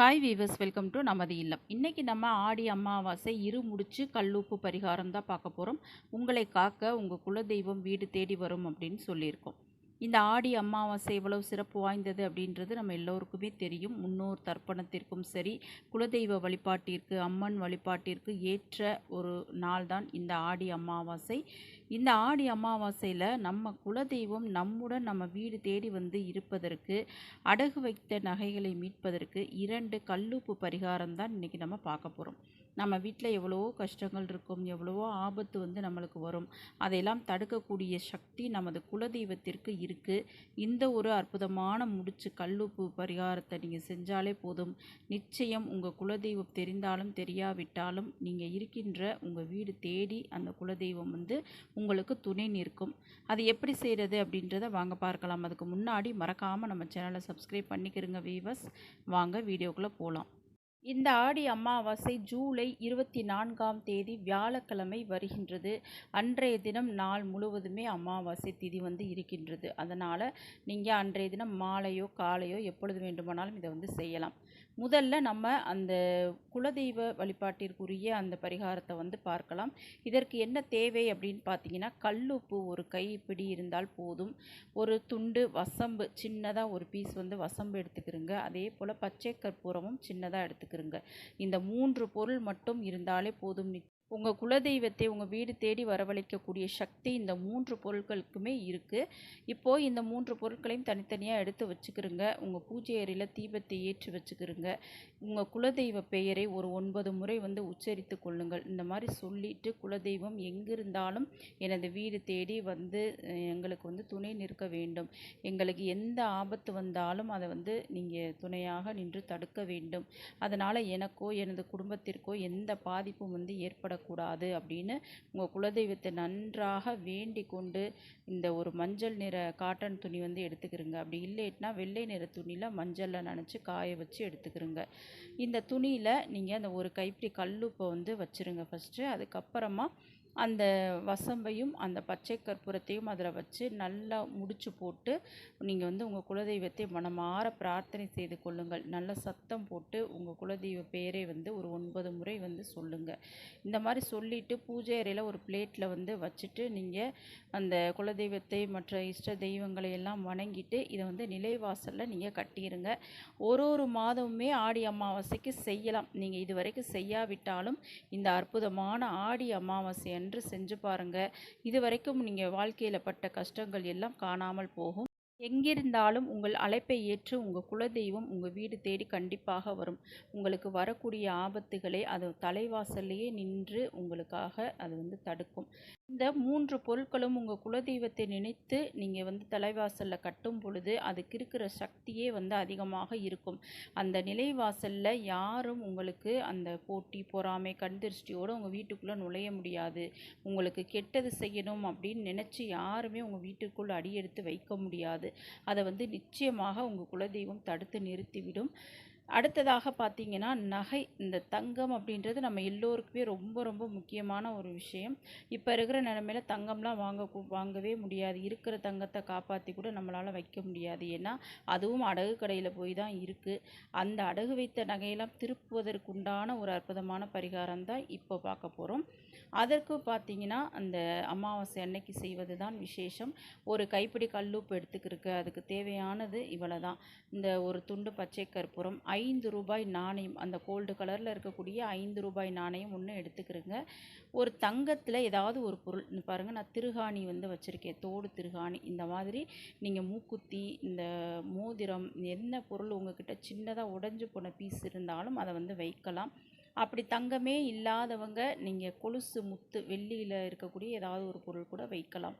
Hi viewers welcome to நமது இல்லம். இன்றைக்கி நம்ம ஆடி அமாவாசை இரு முடிச்சு கல்லுப்பு பரிகாரம் தான் பார்க்க போகிறோம் உங்களை காக்க உங்கள் குலதெய்வம் வீடு தேடி வரும் அப்படின்னு சொல்லியிருக்கோம். இந்த ஆடி அமாவாசை எவ்வளவு சிறப்பு வாய்ந்தது அப்படின்றது நம்ம எல்லோருக்குமே தெரியும். முன்னோர் தர்ப்பணத்திற்கும் சரி குலதெய்வ வழிபாட்டிற்கு அம்மன் வழிபாட்டிற்கு ஏற்ற ஒரு நாள் தான் இந்த ஆடி அமாவாசை. இந்த ஆடி அமாவாசையில் நம்ம குலதெய்வம் நம்முடன் நம்ம வீடு தேடி வந்து இருப்பதற்கு அடகு வைத்த நகைகளை மீட்பதற்கு இரண்டு கல்லுப்பு பரிகாரம் தான் இன்றைக்கி நம்ம பார்க்க போகிறோம் நம்ம வீட்டில் எவ்வளவோ கஷ்டங்கள் இருக்கும் எவ்வளவோ ஆபத்து வந்து நம்மளுக்கு வரும். அதையெல்லாம் தடுக்கக்கூடிய சக்தி நமது குலதெய்வத்திற்கு இருக்குது இந்த ஒரு அற்புதமான முடிச்சு கல்லுப்பு பரிகாரத்தை நீங்கள் செஞ்சாலே போதும். நிச்சயம் உங்கள் குலதெய்வம் தெரிந்தாலும் தெரியாவிட்டாலும் நீங்கள் இருக்கின்ற உங்கள் வீடு தேடி அந்த குலதெய்வம் வந்து உங்களுக்கு துணை நிற்கும். அது எப்படி செய்கிறது அப்படின்றத வாங்க பார்க்கலாம். அதுக்கு முன்னாடி மறக்காமல் நம்ம சேனலை சப்ஸ்கிரைப் பண்ணிக்கிறோங்க வீவர்ஸ் வாங்க வீடியோக்குள்ளே போகலாம் இந்த ஆடி அமாவாசை ஜூலை இருபத்தி நான்காம் தேதி வியாழக்கிழமை வருகின்றது. அன்றைய தினம் நாள் முழுவதுமே அமாவாசை திதி வந்து இருக்கின்றது. அதனால் நீங்கள் அன்றைய தினம் மாலையோ காலையோ எப்பொழுது வேண்டுமானாலும் இதை வந்து செய்யலாம். முதல்ல நம்ம அந்த குலதெய்வ வழிபாட்டிற்குரிய அந்த பரிகாரத்தை வந்து பார்க்கலாம். இதற்கு என்ன தேவை அப்படின்னு பார்த்தீங்கன்னா கல்லுப்பு ஒரு கைப்பிடி இருந்தால் போதும். ஒரு துண்டு வசம்பு சின்னதாக ஒரு பீஸ் வந்து வசம்பு எடுத்துக்கிறோங்க. அதே போல் பச்சை கற்பூரமும் சின்னதாக எடுத்துக்கிறோங்க இந்த மூன்று பொருள் மட்டும் இருந்தாலே போதும் உங்கள் குலதெய்வத்தை உங்கள் வீடு தேடி வரவழைக்கக்கூடிய சக்தி இந்த மூன்று பொருட்களுக்குமே இருக்குது இப்போது இந்த மூன்று பொருட்களையும் தனித்தனியாக எடுத்து வச்சுக்கிறோங்க. உங்கள் பூஜை அறையில் தீபத்தை ஏற்றி வச்சுக்கிறோங்க. உங்கள் குலதெய்வ பெயரை ஒரு ஒன்பது முறை வந்து உச்சரித்து கொள்ளுங்கள். இந்த மாதிரி சொல்லிட்டு குலதெய்வம் எங்கிருந்தாலும் எனது வீடு தேடி வந்து எங்களுக்கு வந்து துணை நிற்க வேண்டும். எங்களுக்கு எந்த ஆபத்து வந்தாலும் அதை வந்து நீங்கள் துணையாக நின்று தடுக்க வேண்டும். அதனால் எனக்கோ எனது குடும்பத்திற்கோ எந்த பாதிப்பும் வந்து ஏற்பட வரக்கூடாது அப்படின்னு உங்கள் குலதெய்வத்தை நன்றாக வேண்டி கொண்டு இந்த ஒரு மஞ்சள் நிற காட்டன் துணி வந்து எடுத்துக்கிறங்க. அப்படி இல்லைன்னா வெள்ளை நிற துணியில் மஞ்சளில் நனைச்சி காய வச்சு எடுத்துக்கிறங்க. இந்த துணியில் நீங்கள் அந்த ஒரு கைப்பிடி கல்லுப்பை வந்து வச்சுருங்க ஃபஸ்ட்டு அதுக்கப்புறமா அந்த வசம்பையும் அந்த பச்சை கற்பூரத்தையும் அதில் வச்சு நல்லா முடிச்சு போட்டு நீங்கள் வந்து உங்கள் குலதெய்வத்தை மனமாற பிரார்த்தனை செய்து கொள்ளுங்கள். நல்ல சத்தம் போட்டு உங்கள் குலதெய்வ பேரை வந்து ஒரு ஒன்பது முறை வந்து சொல்லுங்கள் இந்த மாதிரி சொல்லிவிட்டு பூஜை அறையில் ஒரு பிளேட்டில் வந்து வச்சுட்டு நீங்கள் அந்த குலதெய்வத்தை மற்ற இஷ்ட தெய்வங்களை எல்லாம் வணங்கிட்டு இதை வந்து நிலைவாசலில் நீங்கள் கட்டிடுங்க ஒரு ஒரு மாதமுமே ஆடி அமாவாசைக்கு செய்யலாம். நீங்கள் இது வரைக்கும் செய்யாவிட்டாலும் இந்த அற்புதமான ஆடி அமாவாசை என்று செஞ்சு பாருங்கள் இது வரைக்கும் நீங்கள் வாழ்க்கையில் பட்ட கஷ்டங்கள் எல்லாம் காணாமல் போகும். எங்கிருந்தாலும் உங்கள் அழைப்பை ஏற்று உங்கள் குலதெய்வம் உங்கள் வீடு தேடி கண்டிப்பாக வரும். உங்களுக்கு வரக்கூடிய ஆபத்துகளை அது தலைவாசல்லையே நின்று உங்களுக்காக அது வந்து தடுக்கும். இந்த மூன்று பொருட்களும் உங்கள் குலதெய்வத்தை நினைத்து நீங்கள் வந்து தலைவாசலில் கட்டும் பொழுது அதுக்கு இருக்கிற சக்தியே வந்து அதிகமாக இருக்கும். அந்த நிலைவாசலில் யாரும் உங்களுக்கு அந்த போட்டி பொறாமை கண் திருஷ்டியோடு உங்கள் வீட்டுக்குள்ளே நுழைய முடியாது. உங்களுக்கு கெட்டது செய்யணும் அப்படின்னு நினச்சி யாருமே உங்கள் வீட்டுக்குள் அடியெடுத்து வைக்க முடியாது. அதை வந்து நிச்சயமாக உங்கள் குலதெய்வம் தடுத்து நிறுத்திவிடும். அடுத்ததாக பார்த்தீங்கன்னா நகை இந்த தங்கம் அப்படின்றது நம்ம எல்லோருக்குமே ரொம்ப ரொம்ப முக்கியமான ஒரு விஷயம். இப்போ இருக்கிற நிலமையில தங்கம்லாம் வாங்க வாங்கவே முடியாது. இருக்கிற தங்கத்தை காப்பாற்றி கூட நம்மளால் வைக்க முடியாது. ஏன்னா அதுவும் அடகு கடையில் போய் தான் இருக்குது அந்த அடகு வைத்த நகையெல்லாம் திருப்புவதற்குண்டான ஒரு அற்புதமான பரிகாரம் தான் இப்போ பார்க்க போகிறோம் அதற்கு பார்த்தீங்கன்னா அந்த அமாவாசை அன்னைக்கு செய்வது தான் விசேஷம். ஒரு கைப்பிடி கல்லூப்பு எடுத்துக்கிருக்கு அதுக்கு தேவையானது இவ்வளோ தான் இந்த ஒரு துண்டு பச்சை கற்பூரம் ஐந்து ரூபாய் நாணயம் அந்த கோல்டு கலரில் இருக்கக்கூடிய ஐந்து ரூபாய் நாணயம் ஒன்று எடுத்துக்கிறேங்க. ஒரு தங்கத்தில் ஏதாவது ஒரு பொருள் பாருங்கள் நான் திருகாணி வந்து வச்சுருக்கேன் தோடு திருகாணி இந்த மாதிரி நீங்கள் மூக்குத்தி இந்த மோதிரம் என்ன பொருள் உங்ககிட்ட சின்னதாக உடஞ்சி போன பீஸ் இருந்தாலும் அதை வந்து வைக்கலாம். அப்படி தங்கமே இல்லாதவங்க நீங்கள் கொலுசு முத்து வெள்ளியில் இருக்கக்கூடிய ஏதாவது ஒரு பொருள் கூட வைக்கலாம்.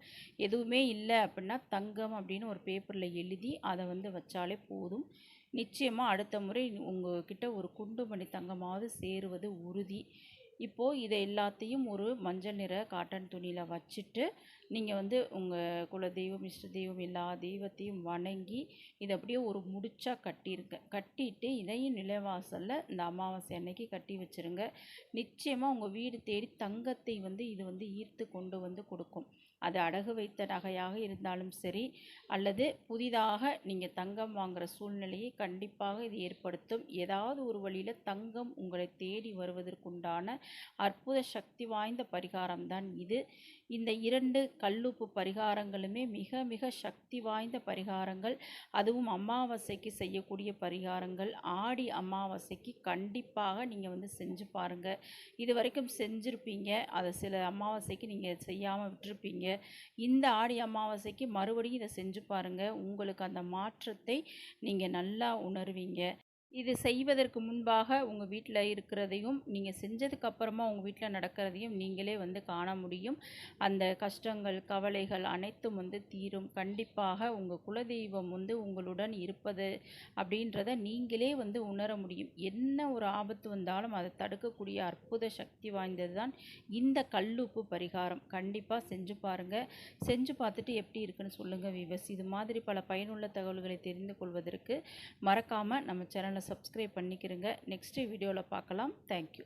எதுவுமே இல்லை அப்படின்னா தங்கம் அப்படின்னு ஒரு பேப்பரில் எழுதி அதை வந்து வச்சாலே போதும். நிச்சயமாக அடுத்த முறை உங்ககிட்ட ஒரு குண்டுமணி தங்கமாவது சேருவது உறுதி. இப்போது இதை எல்லாத்தையும் ஒரு மஞ்சள் நிற காட்டன் துணியில் வச்சுட்டு நீங்கள் வந்து உங்கள் குலதெய்வம் இஷ்ட தெய்வம் எல்லா தெய்வத்தையும் வணங்கி இதை அப்படியே ஒரு முடிச்சா கட்டியிருக்க கட்டிட்டு இதையும் நிலைவாசலில் இந்த அமாவாசை அன்னைக்கு கட்டி வச்சிருங்க. நிச்சயமாக உங்கள் வீடு தேடி தங்கத்தை வந்து இது வந்து ஈர்த்து கொண்டு வந்து கொடுக்கும். அது அடகு வைத்த நகையாக இருந்தாலும் சரி அல்லது புதிதாக நீங்கள் தங்கம் வாங்குகிற சூழ்நிலையை கண்டிப்பாக இது ஏற்படுத்தும். ஏதாவது ஒரு வழியில் தங்கம் உங்களை தேடி வருவதற்குண்டான அற்புத சக்தி வாய்ந்த பரிகாரம் தான் இது. இந்த இரண்டு கல்லுப்பு பரிகாரங்களுமே மிக மிக சக்தி வாய்ந்த பரிகாரங்கள். அதுவும் அமாவாசைக்கு செய்யக்கூடிய பரிகாரங்கள். ஆடி அமாவாசைக்கு கண்டிப்பாக நீங்கள் வந்து செஞ்சு பாருங்கள் இது வரைக்கும் செஞ்சுருப்பீங்க. அதை சில அமாவாசைக்கு நீங்கள் செய்யாமல் விட்டுருப்பீங்க. இந்த ஆடி அமாவாசைக்கு மறுபடியும் இதை செஞ்சு பாருங்கள் உங்களுக்கு அந்த மாற்றத்தை நீங்கள் நல்லா உணர்வீங்க. இது செய்வதற்கு முன்பாக உங்கள் வீட்டில் இருக்கிறதையும் நீங்கள் செஞ்சதுக்கு அப்புறமா உங்கள் வீட்டில் நடக்கிறதையும் நீங்களே வந்து காண முடியும். அந்த கஷ்டங்கள் கவலைகள் அனைத்தும் வந்து தீரும். கண்டிப்பாக உங்கள் குலதெய்வம் வந்து உங்களுடன் இருப்பது அப்படின்றத நீங்களே வந்து உணர முடியும். என்ன ஒரு ஆபத்து வந்தாலும் அதை தடுக்கக்கூடிய அற்புத சக்தி வாய்ந்தது தான் இந்த கல்லுப்பு பரிகாரம். கண்டிப்பாக செஞ்சு பாருங்கள் செஞ்சு பார்த்துட்டு எப்படி இருக்குன்னு சொல்லுங்கள் விவஸ். இது மாதிரி பல பயனுள்ள தகவல்களை தெரிந்து கொள்வதற்கு மறக்காமல் நம்ம சேனலை சப்ஸ்கிரைப் பண்ணிக்கிறங்க நெக்ஸ்ட் வீடியோவில் பார்க்கலாம். தேங்க்யூ